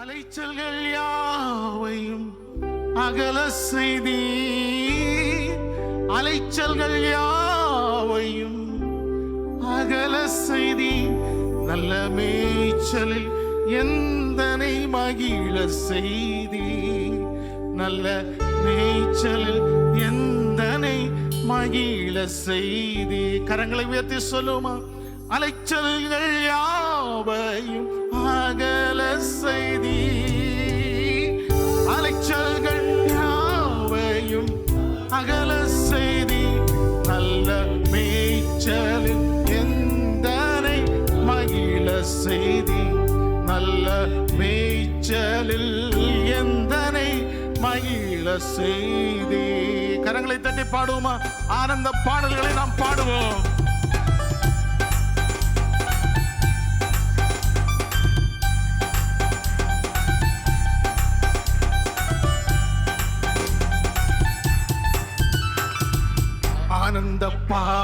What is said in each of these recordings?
அலைச்சல்கள் யாவையும் அகல செய்தி அலைச்சல்கள் யாவையும் அகல செய்தி நல்ல மேய்ச்சலில் எந்தனை மகிழ செய்தி நல்ல மேய்ச்சலில் எந்தனை மகிழ செய்தி கரங்களை உயர்த்தி சொல்லுமா? அலைச்சல்கள் யாவையும் அகல செய்தி. அலைச்சல்கள் யாவையும் அகல செய்தி. நல்ல மேய்ச்சலில் எந்தனை மகிழ செய்தி. நல்ல மேய்ச்சலில் எந்தனை மகிழ செய்தி. கரங்களை தட்டி பாடுவோமா? ஆனந்த பாடல்களை நாம் பாடுவோம்.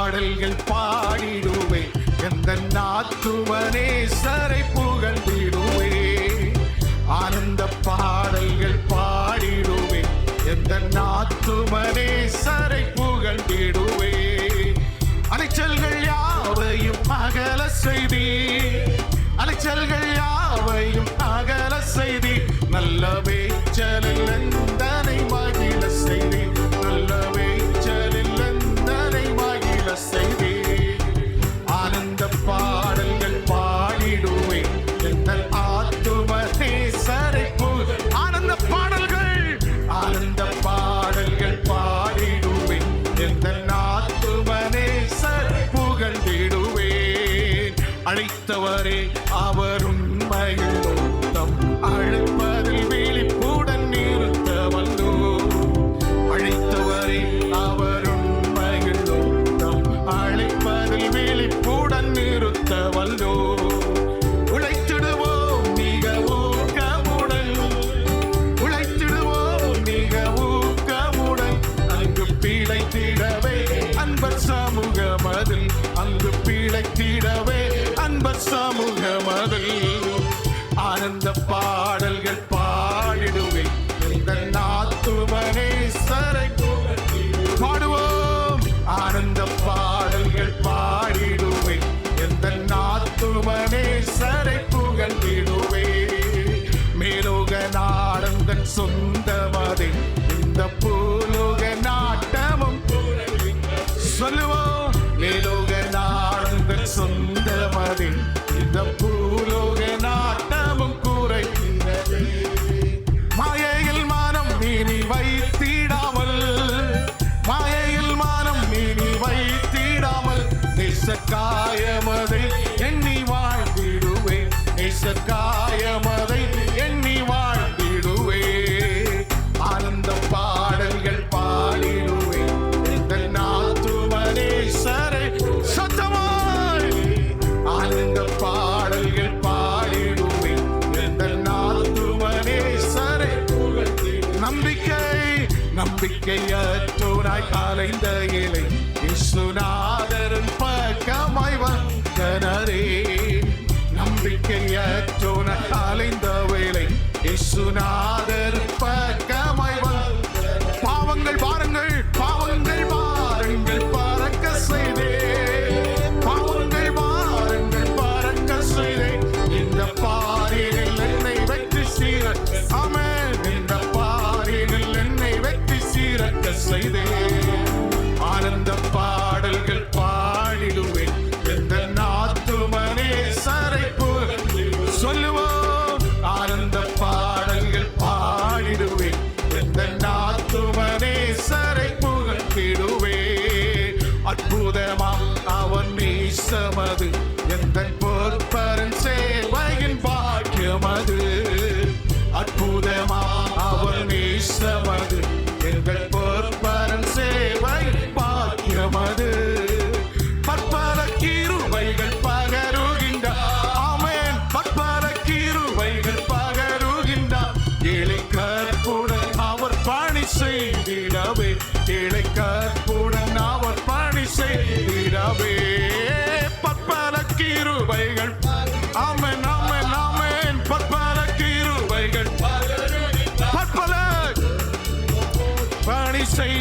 பாடல்கள் பாடிடுவே. எந்த நாத்துவனே சரை புகழ்ந்திடுவே. ஆனந்த பாடல்கள் பாடிடுவே. எந்த நாத்துவனே அழைத்தவரே அவர் உண்மையில் தம் அழைப்பதில் விழிப்புடன் நிறுத்த வந்தோ அழைத்தவரே அவர் உண்மையில் தம் அழைப்பதில் விழிப்புடன் நிறுத்த வந்தோ பிழைத்திடவே அன்பர் சமூகமதில். அங்கு பிழைத்திடவே சமூக மதில் ஆனந்த பாடல்கள் பாடிடுவேன் இந்த நாத்துமனே சரை பாடுவோம். ஆனந்த பாடல்கள் பாடிடுவேன் எந்த நாத்துவனை சரை புகழ்ந்திடுவேன் மேலோக நாடங்கள் சொந்தமதே. இந்த பூ காயமதை எண்ணி வாழ்ந்திடுவேன். நேசக்காயமதை நம்பிக்கையற்றோராய் அலைந்த இலை. இசுநாதரன் பக்கமாய் வந்தனரே நம்பிக்கையற்றோராய் அலைந்த வேலை இசுநாதர் வீடாவே ஏழைக்கார் கூட நாவல் பணி செய்திடாவே. பற்பல கிருபைகள் ஆமன் ஆமன் ஆமன். பற்பல கிருபைகள் பற்பல பணி செய்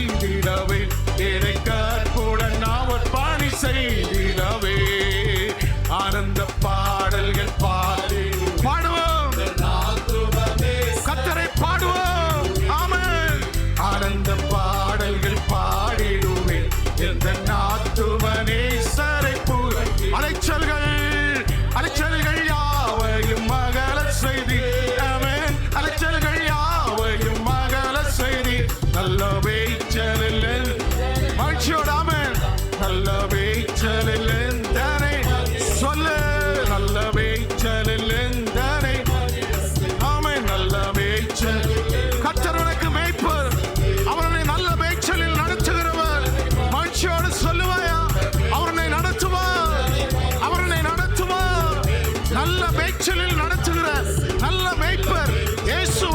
செய்தி நல்ல வேய்ச்சலில் மகிழ்ச்சியோட ஆமென். நல்ல வேய்ச்சலில் தானே. சொல்லு. நல்ல வேய்ச்சலில் தானே. ஆமென். நல்ல மேய்ச்சல் கர்த்தர் உனக்கு மேய்ப்பர். அவனை நல்ல மேய்ச்சலில் நடத்துகிறவர். மகிழ்ச்சியோடு சொல்லுவாயா? அவனை நடத்துவார். அவனை நடத்துவார். நல்ல மேய்ச்சலில் நடத்துகிற நல்ல மேய்ப்பர். இயேசு